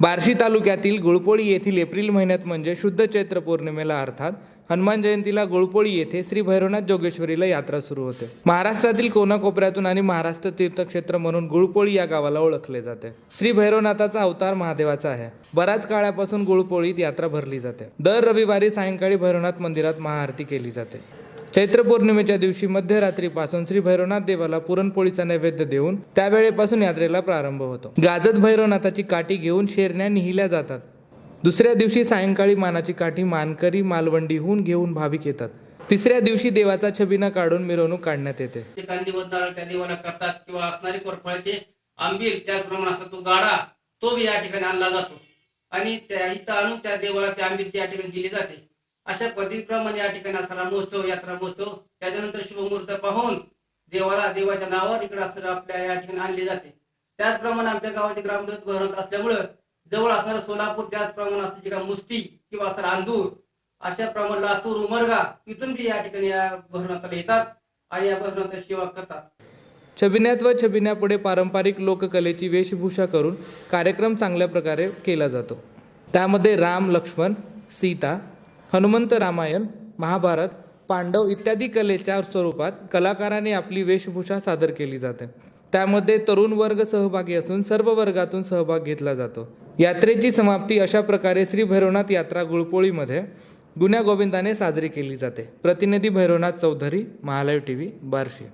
बार्शी तालुक्यातील गुळपोळी येथील एप्रिल महिन्यात म्हणजे शुद्ध चैत्र पौर्णिमेला अर्थात हनुमान जयंतीला गुळपोळी येथे श्री भैरवनाथ जोगेश्वरीला यात्रा सुरू होते. महाराष्ट्रातील कोनाकोपऱ्यातून आणि महाराष्ट्र तीर्थक्षेत्र म्हणून गुळपोळी या गावाला ओळखले जाते. श्री भैरवनाथाचा अवतार महादेवाचा आहे. बऱ्याच काळापासून गुळपोळीत यात्रा भरली जाते. दर रविवारी सायंकाळी भैरवनाथ मंदिरात महाआरती केली जाते. चैत्र पौर्णिमेच्या दिवशी मध्यरात्रीपासून श्री भैरवनाथ देवाला पुरणपोळीचा नैवेद्य देऊन त्यावेळेपासून यात्रेला प्रारंभ होतो. गाजत भैरवनाथाची काठी घेऊन शेरण्या निहिल्या जातात. दुसऱ्या दिवशी सायंकाळी मानाची काठी मानकरी मालवंडीहून घेऊन भाविक येतात. तिसऱ्या दिवशी देवाचा छबिना काढून मिरवणूक काढण्यात येते. करतात किंवा कोरफळाचे आंबील त्याचप्रमाणे तो गाडा तो बी या ठिकाणी आणला जातो. आणि त्या इथं आणून त्या देवाला त्या आंबील त्या ठिकाणी दिली जाते. अशा पद्धतीप्रमाणे या ठिकाणी असणारा महोत्सव यात्रा महोत्सव त्याच्यानंतर शुभमुहूर्त पाहून देवाला देवाच्या नावावर इकडे असणारं आपल्या या ठिकाणी आणले जाते. त्याचप्रमाणे आमच्या गावाचे ग्रामदेवत भरत असल्यामुळं जवळ असणारं सोलापूर त्याचप्रमाणे असते का मुस्ती किंवा असणार अंदूर अशा प्रमाणे लातूर उमरगा इथून बी या ठिकाणी या भरणाताला येतात आणि या भरणाचा सेवा करतात. छबिन्यात व छबिन्यापुढे पारंपरिक लोककलेची वेशभूषा करून कार्यक्रम चांगल्या प्रकारे केला जातो. त्यामध्ये राम लक्ष्मण सीता हनुमंत रामायण महाभारत पांडव इत्यादी कलेच्या स्वरूपात कलाकाराने आपली वेशभूषा सादर केली जाते. त्यामध्ये तरुण वर्ग सहभागी असून सर्व वर्गातून सहभाग घेतला जातो. यात्रेची समाप्ती अशा प्रकारे श्री भैरवनाथ यात्रा गुळपोळीमध्ये गुन्ह्या गोविंदाने साजरी केली जाते. प्रतिनिधी भैरवनाथ चौधरी महालय टी व्ही बार्शी.